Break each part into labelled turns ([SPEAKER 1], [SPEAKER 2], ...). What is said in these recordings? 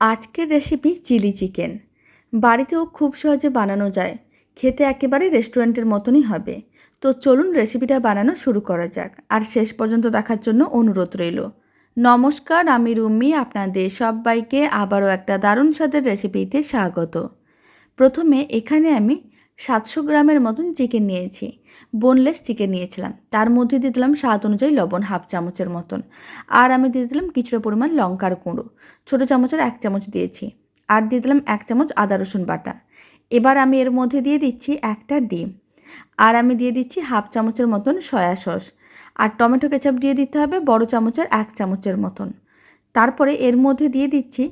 [SPEAKER 1] আজকের recipe chilli chicken বাড়িতেও খুব সহজে বানানো যায়। খেতে একেবারে রেস্টুরেন্টের মতনই হবে। তো চলুন রেসিপিটা বানানো শুরু করা যাক। আর শেষ পর্যন্ত দেখার জন্য অনুরোধ রইল। নমস্কার, আমি রুমি, আপনাদের সবাইকে আবারও একটা দারুণ স্বাদের রেসিপিতে স্বাগত। প্রথমে এখানে আমি সাতশো গ্রামের মতন চিকেন নিয়েছি। বোনলেস চিকেন নিয়েছিলাম। তার মধ্যে দিয়ে দিলাম স্বাদ অনুযায়ী লবণ হাফ চামচের মতন। আর আমি দিয়ে দিলাম কিছুটা পরিমাণ লঙ্কার গুঁড়ো। ছোটো চামচের এক চামচ দিয়েছি। আর দিয়ে দিলাম এক চামচ আদা রসুন বাটা। এবার আমি এর মধ্যে দিয়ে দিচ্ছি একটা ডিম। আর আমি দিয়ে দিচ্ছি হাফ চামচের মতন সয়া সস। আর টমেটো কেচাপ দিয়ে দিতে হবে বড় চামচের এক চামচের মতন। তারপরে এর মধ্যে দিয়ে দিচ্ছি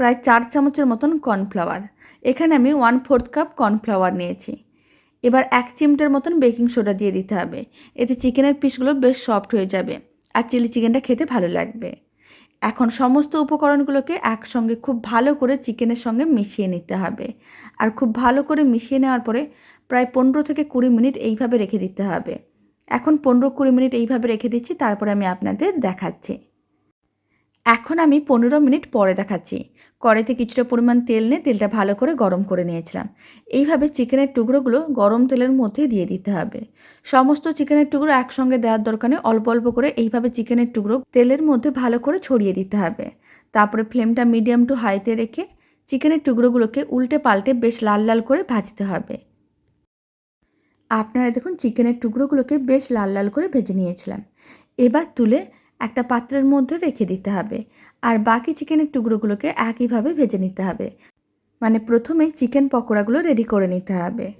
[SPEAKER 1] প্রায় চার চামচের মতন কর্নফ্লাওয়ার এখানে আমি ওয়ান ফোর্থ কাপ কর্নফ্লাওয়ার নিয়েছি। এবার এক চিমটার মতন বেকিং সোডা দিয়ে দিতে হবে। এতে চিকেনের পিসগুলো বেশ সফট হয়ে যাবে আর চিলি চিকেনটা খেতে ভালো লাগবে। এখন সমস্ত উপকরণগুলোকে একসঙ্গে খুব ভালো করে চিকেনের সঙ্গে মিশিয়ে নিতে হবে। আর খুব ভালো করে মিশিয়ে নেওয়ার পরে প্রায় পনেরো থেকে কুড়ি মিনিট এইভাবে রেখে দিতে হবে। এখন পনেরো কুড়ি মিনিট এইভাবে রেখে দিচ্ছি, তারপরে আমি আপনাদের দেখাচ্ছি। এখন আমি পনেরো মিনিট পরে দেখাচ্ছি। কড়াইতে কিছুটা পরিমাণ তেল নিয়ে তেলটা ভালো করে গরম করে নিয়েছিলাম। এইভাবে চিকেনের টুকরোগুলো গরম তেলের মধ্যে দিয়ে দিতে হবে। সমস্ত চিকেনের টুকরো একসঙ্গে দেওয়ার দরকার অল্প অল্প করে এইভাবে চিকেনের টুকরো তেলের মধ্যে ভালো করে ছড়িয়ে দিতে হবে। তারপরে ফ্লেমটা মিডিয়াম টু হাইতে রেখে চিকেনের টুকরোগুলোকে উল্টে পাল্টে বেশ লাল লাল করে ভাজতে হবে। আপনারা দেখুন, চিকেনের টুকরোগুলোকে বেশ লাল লাল করে ভেজে নিয়েছিলাম। এবার তুলে একটা পাত্রের মধ্যে রেখে দিতে হবে। আর বাকি চিকেনের টুকরোগুলোকে একইভাবে ভেজে নিতে হবে। মানে প্রথমে চিকেন পকোড়াগুলো রেডি করে নিতে হবে।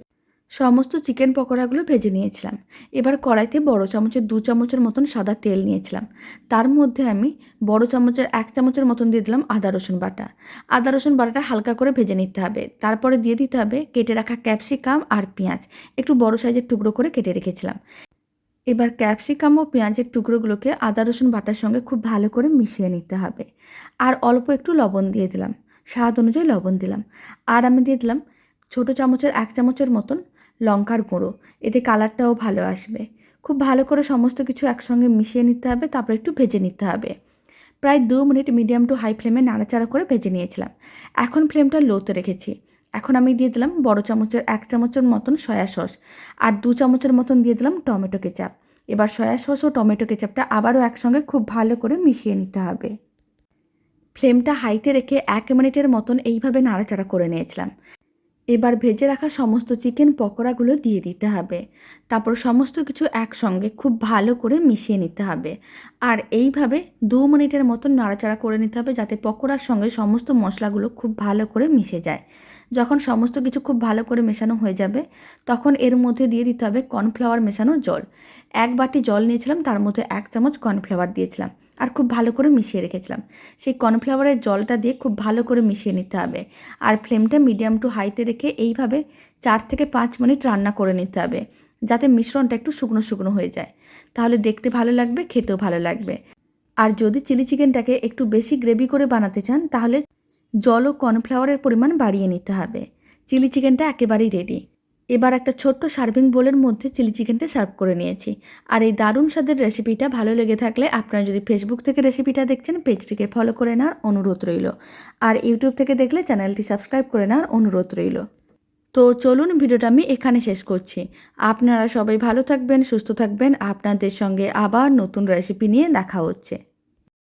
[SPEAKER 1] সমস্ত চিকেন পকোড়াগুলো ভেজে নিয়েছিলাম। এবার কড়াইতে বড় চামচের দু চামচের মতন সাদা তেল নিয়েছিলাম। তার মধ্যে আমি বড় চামচের এক চামচের মতন দিয়ে দিলাম আদা, রসুন বাটা। আদা, রসুন বাটাটা হালকা করে ভেজে নিতে হবে। তারপরে দিয়ে দিতে হবে কেটে রাখা ক্যাপসিকাম আর পেঁয়াজ। একটু বড় সাইজের টুকরো করে কেটে রেখেছিলাম। এবার ক্যাপসিকাম ও পেঁয়াজের টুকরোগুলোকে আদা, রসুন, বাটার সঙ্গে খুব ভালো করে মিশিয়ে নিতে হবে। আর অল্প একটু লবণ দিয়ে দিলাম। স্বাদ অনুযায়ী লবণ দিলাম। আর আমি দিয়ে দিলাম ছোটো চামচের এক চামচের মতন লঙ্কার গুঁড়ো। এতে কালারটাও ভালো আসবে। খুব ভালো করে সমস্ত কিছু একসঙ্গে মিশিয়ে নিতে হবে, তারপর একটু ভেজে নিতে হবে। প্রায় দু মিনিট মিডিয়াম টু হাই ফ্লেমে নাড়াচাড়া করে ভেজে নিয়েছিলাম। এখন ফ্লেমটা লোতে রেখেছি। এখন আমি দিয়ে দিলাম বড় চামচের এক চামচের মতন সয়া সস আর দু চামচের মতন দিয়ে দিলাম টমেটো কেচাপ। এবার সয়া সস ও টমেটো কেচাপটা আবারও একসঙ্গে খুব ভালো করে মিশিয়ে নিতে হবে। ফ্লেমটা হাইতে রেখে এক মিনিটের মতন এইভাবে নাড়াচাড়া করে নিয়েছিলাম। এবার ভেজে রাখা সমস্ত চিকেন পকোড়াগুলো দিয়ে দিতে হবে। তারপর সমস্ত কিছু একসঙ্গে খুব ভালো করে মিশিয়ে নিতে হবে। আর এইভাবে দু মিনিটের মতন নাড়াচাড়া করে নিতে হবে যাতে পকোড়ার সঙ্গে সমস্ত মশলাগুলো খুব ভালো করে মিশে যায়। যখন সমস্ত কিছু খুব ভালো করে মেশানো হয়ে যাবে, তখন এর মধ্যে দিয়ে দিতে হবে কর্নফ্লাওয়ার মেশানো জল। এক বাটি জল নিয়েছিলাম, তার মধ্যে এক চামচ কর্নফ্লাওয়ার দিয়েছিলাম আর খুব ভালো করে মিশিয়ে রেখেছিলাম। সেই কর্নফ্লাওয়ারের জলটা দিয়ে খুব ভালো করে মিশিয়ে নিতে হবে আর ফ্লেমটা মিডিয়াম টু হাইতে রেখে এইভাবে চার থেকে পাঁচ মিনিট রান্না করে নিতে হবে, যাতে মিশ্রণটা একটু শুকনো শুকনো হয়ে যায়। তাহলে দেখতে ভালো লাগবে, খেতেও ভালো লাগবে। আর যদি চিলি চিকেনটাকে একটু বেশি গ্রেভি করে বানাতে চান, তাহলে জল ও কর্নফ্লাওয়ারের পরিমাণ বাড়িয়ে নিতে হবে। চিলি চিকেনটা একেবারেই রেডি এবার একটা ছোট্ট সার্ভিং বোলের মধ্যে চিলি চিকেনটা সার্ভ করে নিয়েছি। আর এই দারুণ স্বাদের রেসিপিটা ভালো লেগে থাকলে আপনারা যদি ফেসবুক থেকে রেসিপিটা দেখছেন পেজটিকে ফলো করে নেওয়ার অনুরোধ রইল। আর ইউটিউব থেকে দেখলে চ্যানেলটি সাবস্ক্রাইব করে নেওয়ার অনুরোধ রইল। তো চলুন ভিডিওটা আমি এখানে শেষ করছি। আপনারা সবাই ভালো থাকবেন, সুস্থ থাকবেন। আপনাদের সঙ্গে আবার নতুন রেসিপি নিয়ে দেখা হচ্ছে।